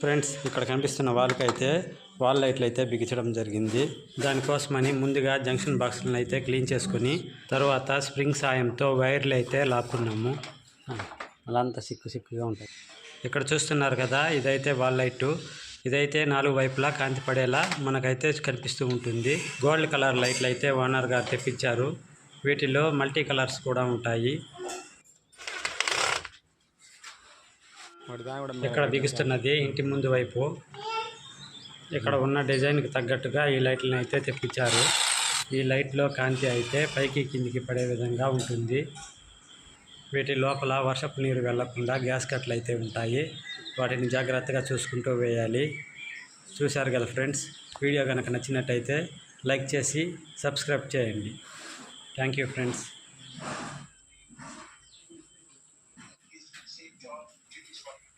Friends ఇక్కడ కనిపిస్తున్న వాళ్ళకైతే వాల్ లైట్లు అయితే బిగించడం జరిగింది. దానికోసమని ముందుగా జంక్షన్ బాక్సులను అయితే క్లీన్ చేసుకుని తర్వాత స్ప్రింగ్ సాయంతో వైర్లు అయితే లాక్కున్నాము. అలా అంతా సిక్కు సిక్కుగా ఉంటుంది ఇక్కడ చూస్తున్నారు కదా ఇదైతే వాల్ లైట్. ఇదైతే నాలుగు వైపులా కాంతి పడేలా మనకైతే కనిపిస్తూ ఉంటుంది. గోల్డ్ కలర్ లైట్లు అయితే ఓనర్ గారు తెప్పించారు. వీటిలో మల్టీ కలర్స్ కూడా ఉంటాయి. ఇక్కడ బిగిస్తున్నది ఇంటి ముందు వైపు. ఇక్కడ ఉన్న డిజైన్కి తగ్గట్టుగా ఈ లైట్లను అయితే తెప్పించారు. ఈ లైట్లో కాంతి అయితే పైకి కిందికి పడే విధంగా ఉంటుంది. వీటి లోపల వర్షపు నీరు వెళ్ళకుండా గ్యాస్ కట్లు అయితే ఉంటాయి. వాటిని జాగ్రత్తగా చూసుకుంటూ వేయాలి. చూశారు కదా ఫ్రెండ్స్? వీడియో కనుక నచ్చినట్టయితే లైక్ చేసి సబ్స్క్రైబ్ చేయండి. Thank you friends. God